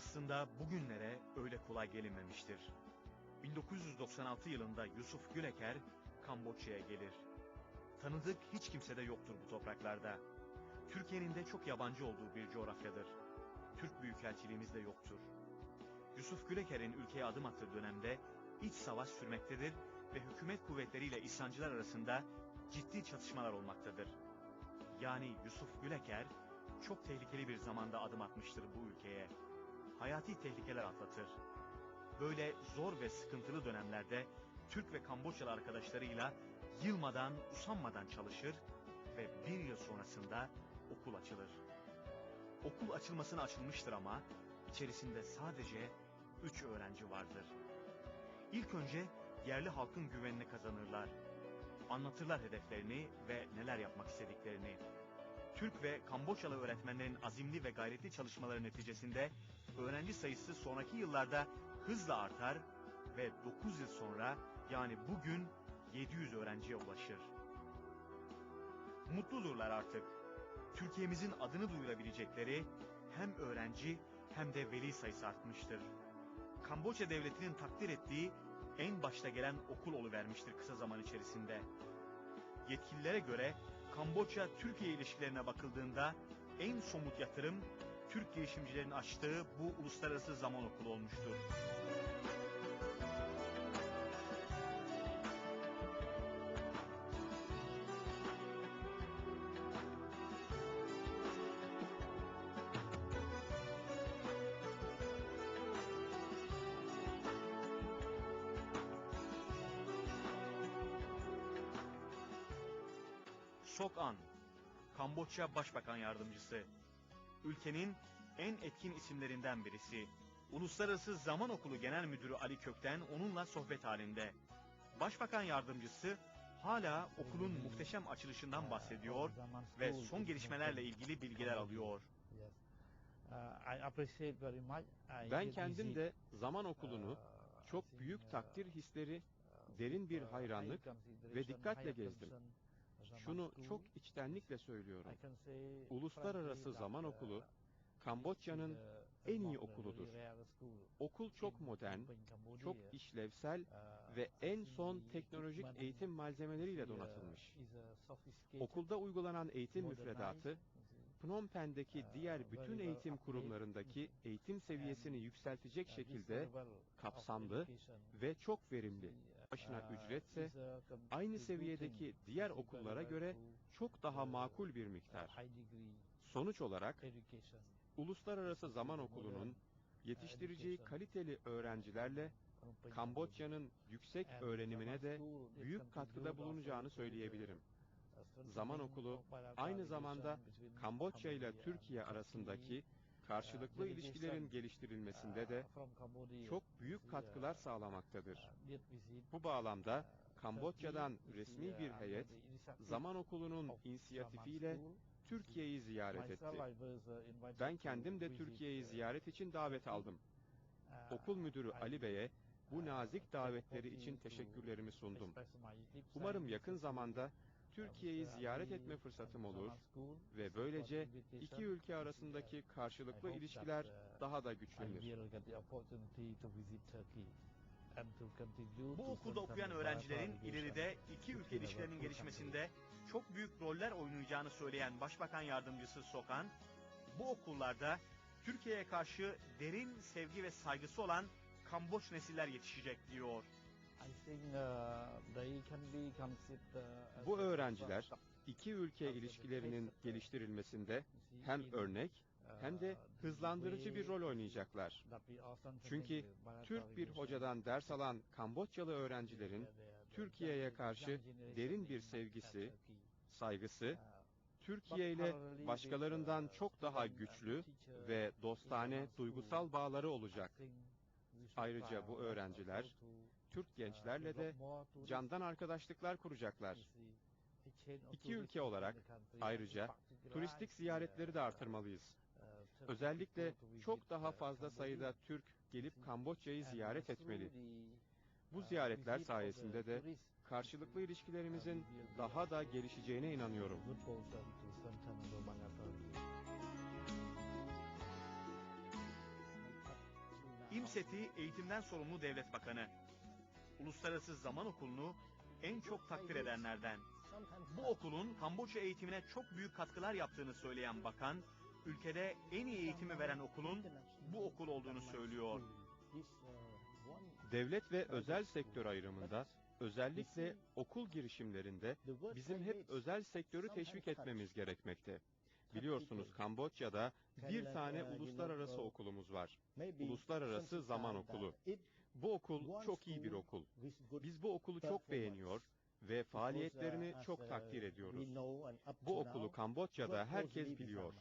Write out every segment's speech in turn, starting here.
Aslında bugünlere öyle kolay gelinmemiştir. 1996 yılında Yusuf Güleker Kamboçya'ya gelir. Tanıdık hiç kimse de yoktur bu topraklarda. Türkiye'nin de çok yabancı olduğu bir coğrafyadır. Türk Büyükelçiliğimiz de yoktur. Yusuf Güleker'in ülkeye adım attığı dönemde iç savaş sürmektedir ve hükümet kuvvetleriyle isyancılar arasında ciddi çatışmalar olmaktadır. Yani Yusuf Güleker çok tehlikeli bir zamanda adım atmıştır bu ülkeye. Hayati tehlikeler atlatır. Böyle zor ve sıkıntılı dönemlerde Türk ve Kamboçyalı arkadaşlarıyla yılmadan, usanmadan çalışır ve bir yıl sonrasında okul açılır. Okul açılmasına açılmıştır ama içerisinde sadece üç öğrenci vardır. İlk önce yerli halkın güvenini kazanırlar. Anlatırlar hedeflerini ve neler yapmak istediklerini. Türk ve Kamboçyalı öğretmenlerin azimli ve gayretli çalışmaları neticesinde öğrenci sayısı sonraki yıllarda hızla artar ve 9 yıl sonra yani bugün 700 öğrenciye ulaşır. Mutludurlar artık. Türkiye'mizin adını duyurabilecekleri hem öğrenci hem de veli sayısı artmıştır. Kamboçya devletinin takdir ettiği en başta gelen okul vermiştir kısa zaman içerisinde. Yetkililere göre Kamboçya-Türkiye ilişkilerine bakıldığında en somut yatırım Türk girişimcilerin açtığı bu uluslararası zaman okulu olmuştur. Sok An, Kamboçya Başbakan Yardımcısı. Ülkenin en etkin isimlerinden birisi. Uluslararası Zaman Okulu Genel Müdürü Ali Kökten onunla sohbet halinde. Başbakan Yardımcısı hala okulun muhteşem açılışından bahsediyor ve son gelişmelerle ilgili bilgiler alıyor. Ben kendim de zaman okulunu çok büyük takdir hisleri, derin bir hayranlık ve dikkatle gezdim. Şunu çok içtenlikle söylüyorum. Uluslararası Zaman Okulu, Kamboçya'nın en iyi okuludur. Okul çok modern, çok işlevsel ve en son teknolojik eğitim malzemeleriyle donatılmış. Okulda uygulanan eğitim müfredatı, Phnom Penh'deki diğer bütün eğitim kurumlarındaki eğitim seviyesini yükseltecek şekilde kapsamlı ve çok verimli. Başına ücretse aynı seviyedeki diğer okullara göre çok daha makul bir miktar. Sonuç olarak Uluslararası Zaman Okulu'nun yetiştireceği kaliteli öğrencilerle Kamboçya'nın yüksek öğrenimine de büyük katkıda bulunacağını söyleyebilirim. Zaman Okulu aynı zamanda Kamboçya ile Türkiye arasındaki karşılıklı ilişkilerin geliştirilmesinde de çok büyük katkılar sağlamaktadır. Bu bağlamda Kamboçya'dan resmi bir heyet Zaman Okulu'nun inisiyatifiyle Türkiye'yi ziyaret etti. Ben kendim de Türkiye'yi ziyaret için davet aldım. Okul müdürü Ali Bey'e bu nazik davetleri için teşekkürlerimi sundum. Umarım yakın zamanda Türkiye'yi ziyaret etme fırsatım olur ve böylece iki ülke arasındaki karşılıklı ilişkiler daha da güçlenir. Bu okulda okuyan öğrencilerin ileride iki ülke ilişkilerinin gelişmesinde çok büyük roller oynayacağını söyleyen Başbakan Yardımcısı Sokan, bu okullarda Türkiye'ye karşı derin sevgi ve saygısı olan Kamboç nesiller yetişecek diyor. Bu öğrenciler iki ülke ilişkilerinin geliştirilmesinde hem örnek hem de hızlandırıcı bir rol oynayacaklar. Çünkü Türk bir hocadan ders alan Kamboçyalı öğrencilerin Türkiye'ye karşı derin bir sevgisi, saygısı, Türkiye ile başkalarından çok daha güçlü ve dostane duygusal bağları olacak. Ayrıca bu öğrenciler Türk gençlerle de candan arkadaşlıklar kuracaklar. İki ülke olarak ayrıca turistik ziyaretleri de artırmalıyız. Özellikle çok daha fazla sayıda Türk gelip Kamboçya'yı ziyaret etmeli. Bu ziyaretler sayesinde de karşılıklı ilişkilerimizin daha da gelişeceğine inanıyorum. İMSET'i eğitimden sorumlu devlet bakanı. Uluslararası Zaman Okulu'nu en çok takdir edenlerden. Bu okulun Kamboçya eğitimine çok büyük katkılar yaptığını söyleyen bakan, ülkede en iyi eğitimi veren okulun bu okul olduğunu söylüyor. Devlet ve özel sektör ayrımında özellikle okul girişimlerinde bizim hep özel sektörü teşvik etmemiz gerekmekte. Biliyorsunuz Kamboçya'da bir tane uluslararası okulumuz var. Uluslararası Zaman Okulu. Bu okul çok iyi bir okul. Biz bu okulu çok beğeniyor ve faaliyetlerini çok takdir ediyoruz. Bu okulu Kamboçya'da herkes biliyor.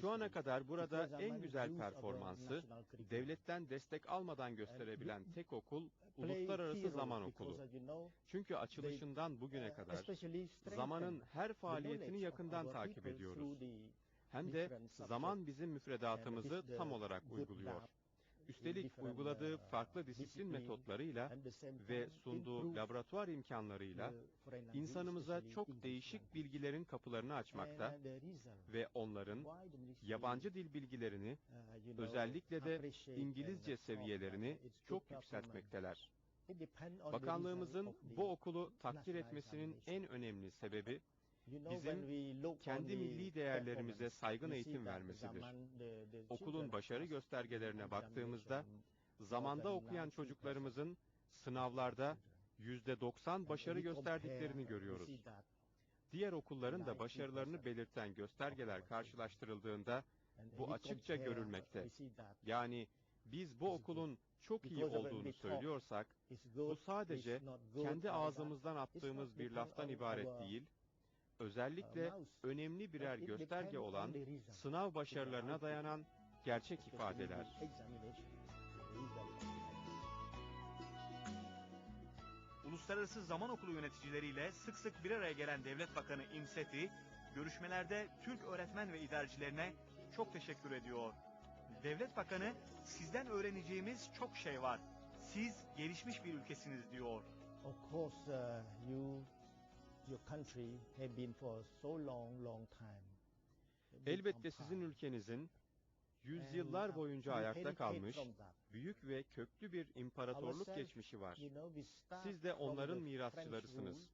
Şu ana kadar burada en güzel performansı devletten destek almadan gösterebilen tek okul Uluslararası Zaman Okulu. Çünkü açılışından bugüne kadar zamanın her faaliyetini yakından takip ediyoruz. Hem de zaman bizim müfredatımızı tam olarak uyguluyor. Üstelik uyguladığı farklı disiplin metotlarıyla ve sunduğu laboratuvar imkanlarıyla insanımıza çok değişik bilgilerin kapılarını açmakta ve onların yabancı dil bilgilerini özellikle de İngilizce seviyelerini çok yükseltmekteler. Bakanlığımızın bu okulu takdir etmesinin en önemli sebebi bizim kendi milli değerlerimize saygın eğitim vermesidir. Okulun başarı göstergelerine baktığımızda zamanda okuyan çocuklarımızın sınavlarda yüzde 90 başarı gösterdiklerini görüyoruz. Diğer okulların da başarılarını belirten göstergeler karşılaştırıldığında bu açıkça görülmekte. Yani biz bu okulun çok iyi olduğunu söylüyorsak, bu sadece kendi ağzımızdan attığımız bir laftan ibaret değil, özellikle önemli birer gösterge olan sınav başarılarına dayanan gerçek ifadeler. Uluslararası Zaman Okulu yöneticileriyle sık sık bir araya gelen Devlet Bakanı İmseti, görüşmelerde Türk öğretmen ve idarecilerine çok teşekkür ediyor. Devlet Bakanı, sizden öğreneceğimiz çok şey var. Siz gelişmiş bir ülkesiniz diyor. Of course, uh, you, your country have been for so long, long time. Elbette sizin ülkenizin yüzyıllar boyunca ayakta kalmış büyük ve köklü bir imparatorluk geçmişi var. Siz de onların mirasçılarısınız.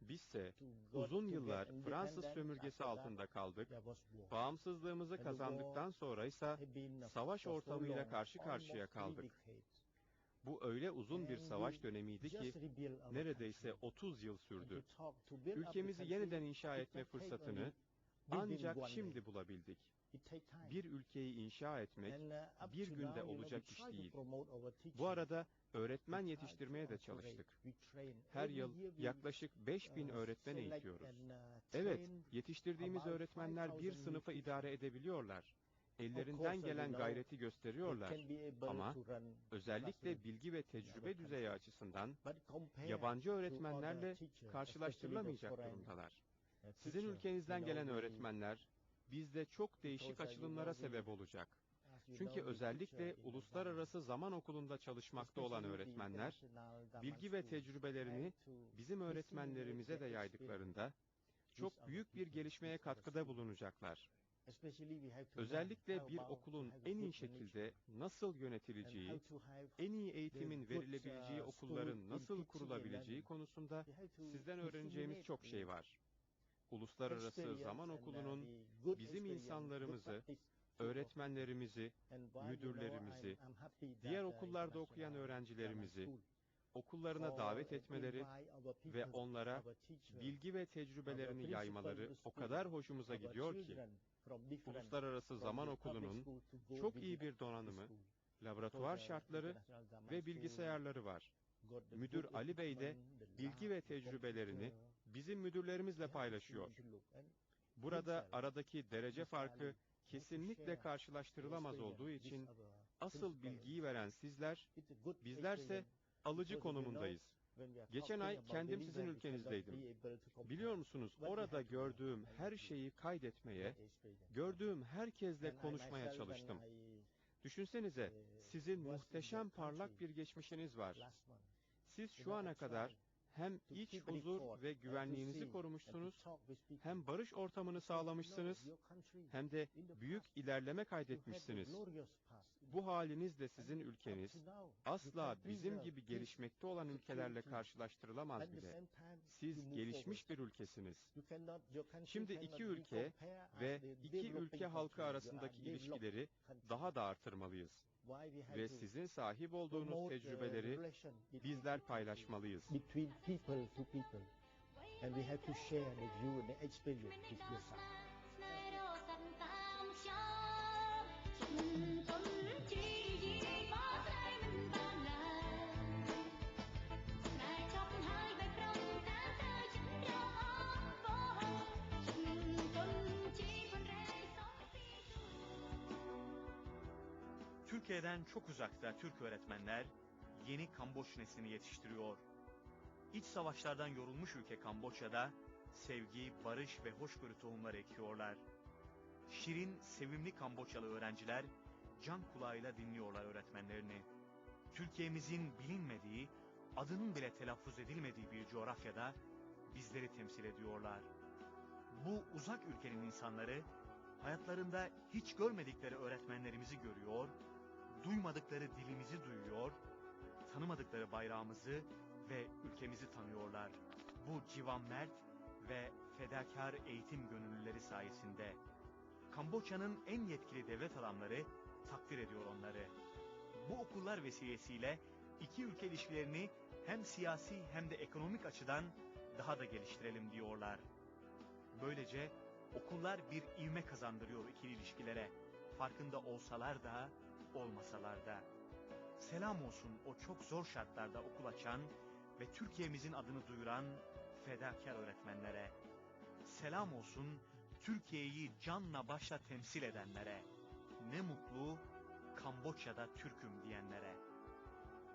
Bizse uzun yıllar Fransız sömürgesi altında kaldık. Bağımsızlığımızı kazandıktan sonra ise savaş ortamıyla karşı karşıya kaldık. Bu öyle uzun bir savaş dönemiydi ki neredeyse 30 yıl sürdü. Ülkemizi yeniden inşa etme fırsatını ancak şimdi bulabildik. Bir ülkeyi inşa etmek bir günde olacak iş değil. Bu arada öğretmen yetiştirmeye de çalıştık. Her yıl yaklaşık 5000 öğretmen eğitiyoruz. Evet, yetiştirdiğimiz öğretmenler bir sınıfı idare edebiliyorlar. Ellerinden gelen gayreti gösteriyorlar. Ama özellikle bilgi ve tecrübe düzeyi açısından yabancı öğretmenlerle karşılaştırılamayacak durumdalar. Sizin ülkenizden gelen öğretmenler bizde çok değişik açılımlara sebep olacak. Çünkü özellikle uluslararası zaman okulunda çalışmakta olan öğretmenler, bilgi ve tecrübelerini bizim öğretmenlerimize de yaydıklarında, çok büyük bir gelişmeye katkıda bulunacaklar. Özellikle bir okulun en iyi şekilde nasıl yönetileceği, en iyi eğitimin verilebileceği okulların nasıl kurulabileceği konusunda sizden öğreneceğimiz çok şey var. Uluslararası Zaman Okulu'nun bizim insanlarımızı, öğretmenlerimizi, müdürlerimizi, diğer okullarda okuyan öğrencilerimizi okullarına davet etmeleri ve onlara bilgi ve tecrübelerini yaymaları o kadar hoşumuza gidiyor ki, Uluslararası Zaman Okulu'nun çok iyi bir donanımı, laboratuvar şartları ve bilgisayarları var. Müdür Ali Bey de bilgi ve tecrübelerini bizim müdürlerimizle paylaşıyor. Burada aradaki derece farkı kesinlikle karşılaştırılamaz olduğu için asıl bilgiyi veren sizler, bizlerse alıcı konumundayız. Geçen ay kendim sizin ülkenizdeydim. Biliyor musunuz orada gördüğüm her şeyi kaydetmeye, gördüğüm herkesle konuşmaya çalıştım. Düşünsenize sizin muhteşem parlak bir geçmişiniz var. Siz şu ana kadar hem iç huzur ve güvenliğinizi korumuşsunuz, hem barış ortamını sağlamışsınız, hem de büyük ilerleme kaydetmişsiniz. Bu halinizle sizin ülkeniz asla bizim gibi gelişmekte olan ülkelerle karşılaştırılamaz bile. Siz gelişmiş bir ülkesiniz. Your Şimdi iki ülke ve iki ülke halkı arasındaki ilişkileri daha da artırmalıyız. Ve sizin sahip olduğunuz tecrübeleri bizler paylaşmalıyız. and we have to share the view and the experience with ស្ Türkiye'den çok uzakta Türk öğretmenler yeni Kamboç neslini yetiştiriyor. İç savaşlardan yorulmuş ülke Kamboçya'da sevgi, barış ve hoşgörü tohumları ekiyorlar. Şirin, sevimli Kamboçyalı öğrenciler can kulağıyla dinliyorlar öğretmenlerini. Türkiye'mizin bilinmediği, adının bile telaffuz edilmediği bir coğrafyada bizleri temsil ediyorlar. Bu uzak ülkenin insanları hayatlarında hiç görmedikleri öğretmenlerimizi görüyor, duymadıkları dilimizi duyuyor, tanımadıkları bayrağımızı ve ülkemizi tanıyorlar. Bu civan mert ve fedakar eğitim gönüllüleri sayesinde Kamboçya'nın en yetkili devlet adamları takdir ediyor onları. Bu okullar vesilesiyle iki ülke ilişkilerini hem siyasi hem de ekonomik açıdan daha da geliştirelim diyorlar. Böylece okullar bir ivme kazandırıyor ikili ilişkilere. Farkında olsalar da olmasalar da. Selam olsun o çok zor şartlarda okul açan ve Türkiye'mizin adını duyuran fedakar öğretmenlere. Selam olsun Türkiye'yi canla başla temsil edenlere. Ne mutlu Kamboçya'da Türk'üm diyenlere.